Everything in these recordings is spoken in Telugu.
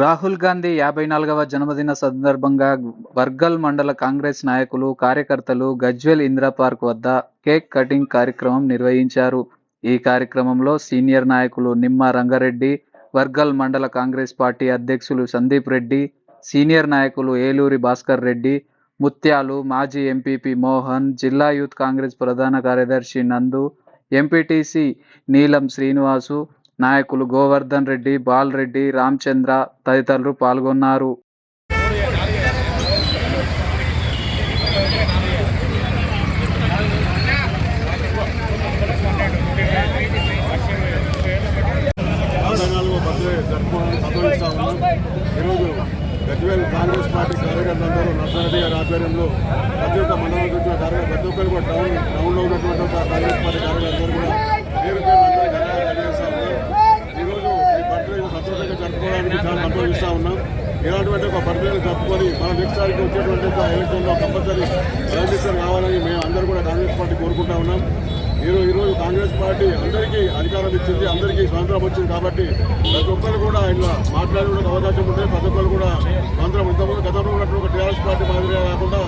రాహుల్ గాంధీ యాభై నాలుగవ జన్మదిన సందర్భంగా వర్గల్ మండల కాంగ్రెస్ నాయకులు కార్యకర్తలు గజ్వెల్ ఇందిరా పార్క్ వద్ద కేక్ కటింగ్ కార్యక్రమం నిర్వహించారు. ఈ కార్యక్రమంలో సీనియర్ నాయకులు నిమ్మ రంగారెడ్డి వర్గల్ మండల కాంగ్రెస్ పార్టీ అధ్యక్షులు సందీప్ రెడ్డి సీనియర్ నాయకులు ఏలూరి భాస్కర్ రెడ్డి ముత్యాలు మాజీ ఎంపీపీ మోహన్ జిల్లా యూత్ కాంగ్రెస్ ప్రధాన కార్యదర్శి నందు ఎంపీటీసీ నీలం శ్రీనివాసు నాయకులు గోవర్ధన్ రెడ్డి బాలరెడ్డి రామచంద్ర తదితరులు పాల్గొన్నారు. ఈరోజు గజ్వేల్ కాంగ్రెస్ పార్టీ కార్యకర్తలందరూ నర్సారెడ్డి గారి ఆధ్వర్యంలో ప్రతి ఒక్క మండలం నుంచి కార్యకర్త ప్రతి ఒక్కరు కూడా టౌన్ టౌన్లో ఉన్నటువంటి ఒక కాంగ్రెస్ పార్టీ కార్యకర్తలు కూడా పేరు పేరు అందరూ ధన్యవాదాలు తెలియజేస్తా ఉన్నాం ఈరోజు ఈ బర్త్డే సంతోషంగా జరుపుకోవడానికి చాలా సంతోషిస్తా ఉన్నాం ఇలాంటి ఒక బర్త్డే జరుపుకొని మన నెక్స్ట్ తారీఖు వచ్చేటువంటి కంపల్సరీ రిజిస్టర్ కావాలని మేము అందరూ కూడా కాంగ్రెస్ పార్టీ కోరుకుంటా ఉన్నాం. ఈరోజు ఈరోజు కాంగ్రెస్ పార్టీ అందరికీ అధికారం ఇచ్చింది అందరికీ స్వాతంత్రం వచ్చింది కాబట్టి ప్రతి ఒక్కరు కూడా ఇలా మాట్లాడడానికి అవకాశం ఉంటుంది ప్రతి ఒక్కరు కూడా స్వాతంత్రం ఇంతకుముందు గతంలో ఉన్నటువంటి టీఆర్ఎస్ పార్టీ మాదిరిగా కాకుండా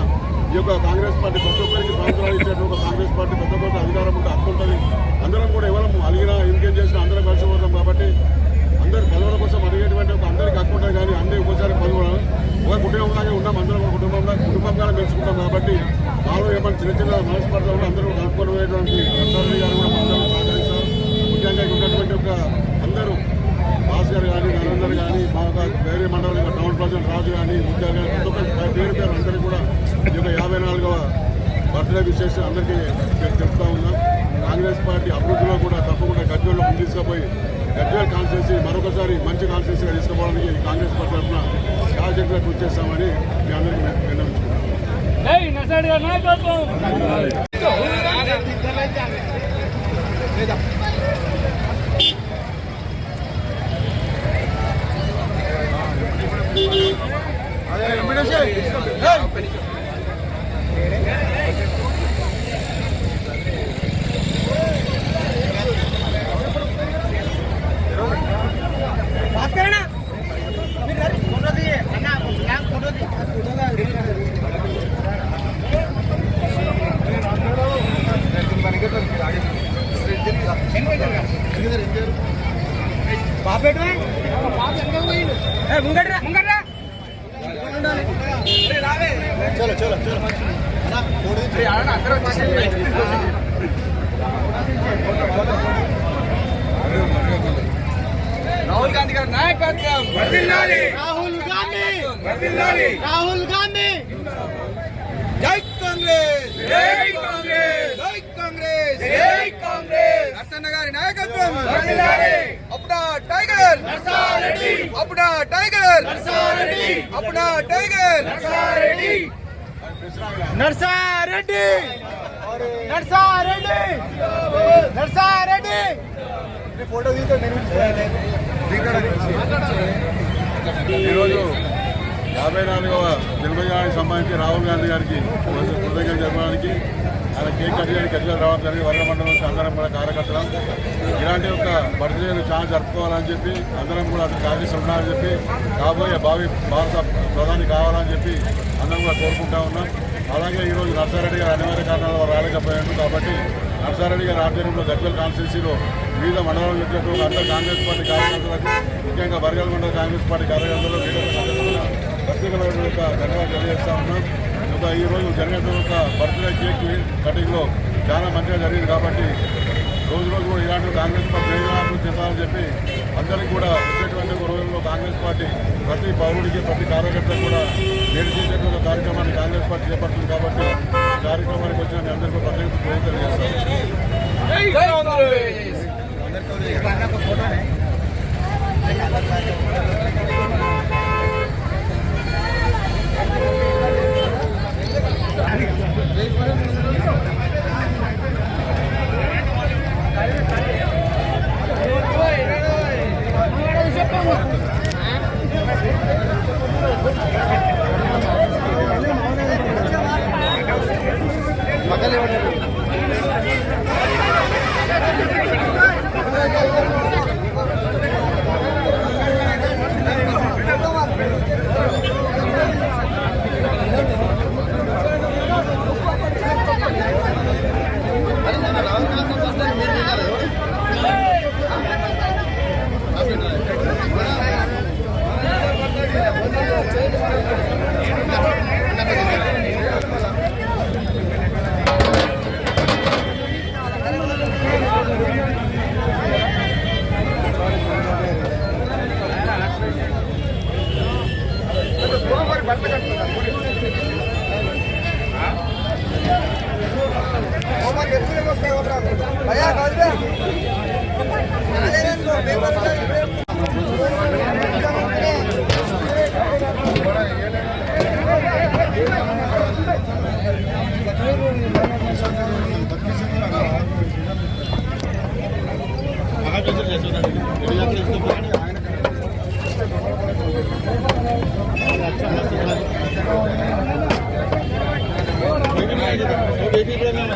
ఈ యొక్క కాంగ్రెస్ పార్టీ ప్రతి ఒక్కరికి స్వాతంత్రాలు ఇచ్చేటువంటి ఒక కాంగ్రెస్ పార్టీ ప్రతి ఒక్కరికి అధికారం ఉంటే హక్కు ఉంటుంది అందరం కూడా ఎవరు అలిగినా ఇంకేం చేసినా అందరం కలిసి పోతాం కాబట్టి అందరు పదవుల కోసం అడిగేటువంటి ఒక అందరికి హక్కు ఉంటుంది కానీ అందరి ఒకసారి పదవులు ఒక కుటుంబంలాగే ఉన్నాం అందరం ఒక కుటుంబంలో కుటుంబంగా పెంచుకుంటాం కాబట్టి వాళ్ళు ఏమైనా చిన్న చిన్న మనస్పర్ధలు అందరూ కలుపుకొని పోయేటువంటి నరసరావు గారు కూడా అందరూ సహకరిస్తారు ముఖ్యంగా ఇక్కడ ఉన్నటువంటి ఒక అందరూ భాస్కర్ కానీ నరేందర్ కానీ మా యొక్క వేరే మండలం టౌన్ ప్రెసిడెంట్ రాజు కానీ ముఖ్యంగా కానీ ప్రతి ఒక్కరి పేరు పేరు అందరికీ కూడా ఈ యొక్క యాభై నాలుగవ బర్త్డే విశేషం అందరికీ చెప్- చెప్తా ఉన్నాం కాంగ్రెస్ పార్టీ అభివృద్ధిలో కూడా తప్పకుండా గజ్వేల్లో ముందు తీసుకుపోయి గజ్వేల్ కాన్స్టిట్యూన్సీ మరొకసారి మంచి కాన్స్టిట్యూన్సీగా తీసుకోవడానికి ఈ కాంగ్రెస్ పార్టీ తరఫున శాసనసభ్యులుగా కృషి చేస్తామని మీ అందరికీ విన్నవించుకుంటున్నాం జై నర్సరెడ్డి గారి నాయకత్వం ముంగడ్రా ముంగడ్రా రాహుల్ గాంధీ గారి నాయకత్వం. రాహుల్ గాంధీ. రాహుల్ గాంధీ. జై కాంగ్రెస్. జై కాంగ్రెస్. జై కాంగ్రెస్. జై కాంగ్రెస్. నర్సన్న గారి నాయకత్వం. వర్ధిల్లాలి అప్పుడా టైగర్! నర్సారెడ్డి! అప్పుడా టైగర్! నర్సారెడ్డి! అప్పుడా టైగర్! నర్సారెడ్డి! నర్సారెడ్డి! నర్సారెడ్డి! నర్సారెడ్డి! ఫోటో ఈరోజు యాభై నాలుగవ జన్మదినానికి సంబంధించి రాహుల్ గాంధీ గారికి కృతజ్ఞత జరపడానికి ఆయన కేక్ కట్ చేయడానికి రావడం జరిగింది వర్గ మండలం నుంచి అందరం కూడా కార్యకర్తలం. ఇలాంటి ఒక బర్త్డేను చాలా జరుపుకోవాలని చెప్పి అందరం కూడా అతను కాంగ్రెస్ ఉండాలని చెప్పి కాబోయే భావి భారత ప్రధాని కావాలని చెప్పి అందరం కూడా కోరుకుంటా ఉన్నాం. అలాగే ఈరోజు నర్సారెడ్డి గారు అనివార్య కారణాల వల్ల రాలేకపోయాడు కాబట్టి నర్సారెడ్డి గారి ఆధ్వర్యంలో గజ్వేల్ కాన్స్టిట్యూన్సీలో వివిధ మండలాలు నుంచి అందరూ కాంగ్రెస్ పార్టీ కార్యకర్తలకు ముఖ్యంగా బరగల్ మండల కాంగ్రెస్ పార్టీ కార్యకర్తలు ప్రత్యేకమైన ఒక ధన్యవాదాలు తెలియజేస్తా ఉన్నాం. ఒక ఈ రోజు జరిగిన ఒక బర్త్డే కేక్ కటింగ్లో చాలా మంచిగా జరిగింది కాబట్టి రోజు రోజు కూడా ఇలాంటి కాంగ్రెస్ పార్టీ ప్రయోజనాలు చెందాలని చెప్పి అందరికీ కూడా వచ్చేటువంటి రోజుల్లో కాంగ్రెస్ పార్టీ ప్రతి పౌరుడికి ప్రతి కార్యకర్త కూడా నేను చేసేటువంటి కార్యక్రమాన్ని కాంగ్రెస్ పార్టీ చేపడుతుంది కాబట్టి కార్యక్రమానికి వచ్చిన మీ అందరికీ ప్రత్యేక ప్రయత్నం చేస్తాను Ayah, kalau dia, ada yang mau paper. Baby premium